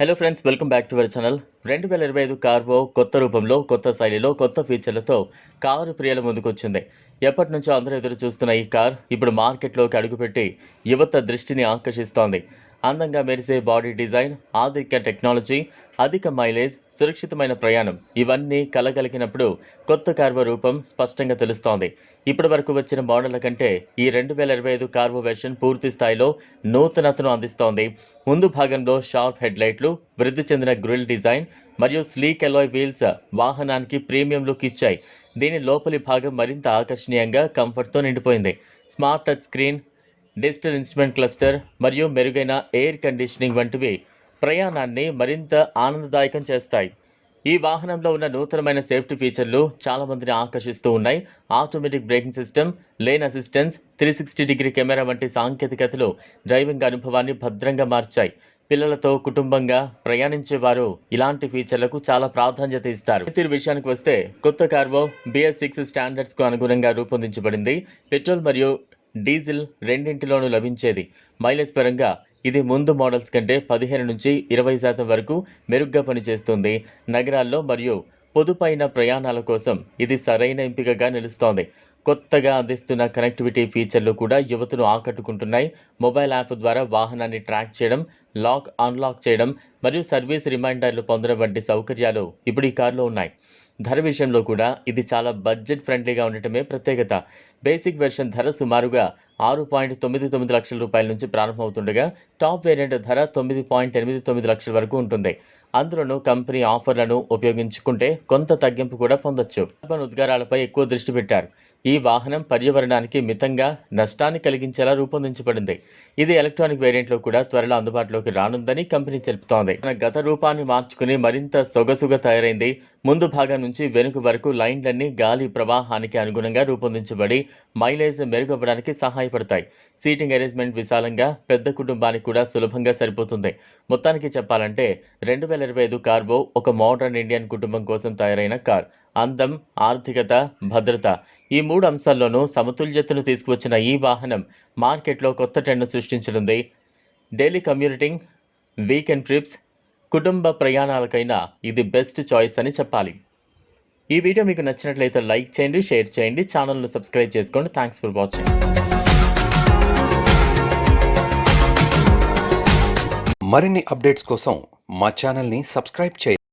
Hello friends welcome back to our channel రెండు వేల ఇరవై ఐదు కార్వో కొత్త రూపంలో కొత్త శైలిలో కొత్త ఫీచర్లతో కారు ప్రియుల ముందుకొచ్చింది. ఎప్పటి నుంచో అందరూ ఎదురు చూస్తున్న ఈ కార్ ఇప్పుడు మార్కెట్లోకి అడుగుపెట్టి యువత దృష్టిని ఆకర్షిస్తోంది. అందంగా మెరిసే బాడీ డిజైన్ ఆధునిక టెక్నాలజీ అధిక మైలేజ్ సురక్షితమైన ప్రయాణం ఇవన్నీ కలగలిగినప్పుడు కొత్త కార్వో రూపం స్పష్టంగా తెలుస్తోంది. ఇప్పటి వరకు వచ్చిన మోడళ్ళ కంటే ఈ రెండు వేల ఇరవై ఐదు కార్వో వెర్షన్ పూర్తి స్థాయిలో నూతనతను అందిస్తోంది. ముందు భాగంలో షార్ప్ హెడ్లైట్లు వృద్ధి చెందిన గ్రిల్ డిజైన్ మరియు స్లీక్ ఎలాయ్ వీల్స్ వాహనానికి ప్రీమియం లుక్ ఇచ్చాయి. దీని లోపలి భాగం మరింత ఆకర్షణీయంగా కంఫర్ట్తో నిండిపోయింది. Smart touch screen digital instrument cluster మరియు మెరుగైన ఎయిర్ కండిషనింగ్ వంటివి ప్రయాణాన్ని మరింత ఆనందదాయకం చేస్తాయి. ఈ వాహనంలో ఉన్న నూతనమైన సేఫ్టీ ఫీచర్లు చాలా మందిని ఆకర్షిస్తూ ఉన్నాయి. Automatic braking system lane assistance three sixty degree camera వంటి సాంకేతికతలు డ్రైవింగ్ అనుభవాన్ని భద్రంగా మార్చాయి. పిల్లలతో కుటుంబంగా ప్రయాణించేవారు ఇలాంటి ఫీచర్లకు చాలా ప్రాధాన్యత ఇస్తారు. తీరు విషయానికి వస్తే కొత్త కార్వో బిఎస్ సిక్స్ స్టాండర్డ్స్కు అనుగుణంగా రూపొందించబడింది. పెట్రోల్ మరియు డీజిల్ రెండింటిలోనూ లభించేది. మైలేజ్ పరంగా ఇది ముందు మోడల్స్ కంటే పదిహేను నుంచి ఇరవై శాతం వరకు మెరుగ్గా పనిచేస్తుంది. నగరాల్లో మరియు పొదుపైన ప్రయాణాల కోసం ఇది సరైన ఎంపికగా నిలుస్తోంది. కొత్తగా అందిస్తున్న కనెక్టివిటీ ఫీచర్లు కూడా యువతను ఆకట్టుకుంటున్నాయి. మొబైల్ యాప్ ద్వారా వాహనాన్ని ట్రాక్ చేయడం లాక్ అన్లాక్ చేయడం మరియు సర్వీస్ రిమైండర్లు పొందడం వంటి సౌకర్యాలు ఇప్పుడు ఈ కారులో ఉన్నాయి. ధర విషయంలో కూడా ఇది చాలా బడ్జెట్ ఫ్రెండ్లీగా ఉండటమే ప్రత్యేకత. బేసిక్ వెర్షన్ ధర సుమారుగా ఆరు పాయింట్ తొమ్మిది తొమ్మిది లక్షల రూపాయల నుంచి ప్రారంభమవుతుండగా టాప్ వేరియంట్ ధర తొమ్మిది పాయింట్ ఎనిమిది తొమ్మిది లక్షల వరకు ఉంటుంది. అందులోనూ కంపెనీ ఆఫర్లను ఉపయోగించుకుంటే కొంత తగ్గింపు కూడా పొందొచ్చు. కార్బన్ ఉద్గారాలపై ఎక్కువ దృష్టి పెట్టారు. ఈ వాహనం పర్యావరణానికి మితంగా నష్టాన్ని కలిగించేలా రూపొందించబడింది. ఇది ఎలక్ట్రానిక్ వేరియంట్లో కూడా త్వరలో అందుబాటులోకి రానుందని కంపెనీ తెలుపుతోంది. తన గత రూపాన్ని మార్చుకుని మరింత సొగసుగా తయారైంది. ముందు భాగం నుంచి వెనుక వరకు లైన్లన్నీ గాలి ప్రవాహానికి అనుగుణంగా రూపొందించబడి మైలేజ్ మెరుగవ్వడానికి సహాయపడతాయి. సీటింగ్ అరేంజ్మెంట్ విశాలంగా పెద్ద కుటుంబానికి కూడా సులభంగా సరిపోతుంది. మొత్తానికి చెప్పాలంటే రెండు వేల ఇరవై ఐదు కార్బో ఒక మోడర్న్ ఇండియన్ కుటుంబం కోసం తయారైన కార్. అందం ఆర్థికత భద్రత ఈ మూడు అంశాల్లోనూ సమతుల్యతను తీసుకువచ్చిన ఈ వాహనం మార్కెట్లో కొత్త ట్రెండ్ను సృష్టించనుంది. డైలీ కమ్యూనిటింగ్ వీకెండ్ ట్రిప్స్ కుటుంబ ప్రయాణాలకైనా ఇది బెస్ట్ చాయిస్ అని చెప్పాలి. ఈ వీడియో మీకు నచ్చినట్లయితే లైక్ చేయండి షేర్ చేయండి ఛానల్ను సబ్స్క్రైబ్ చేసుకోండి. Thanks for watching. మరిన్ని అప్డేట్స్ కోసం మా ఛానల్ని సబ్స్క్రైబ్ చేయండి.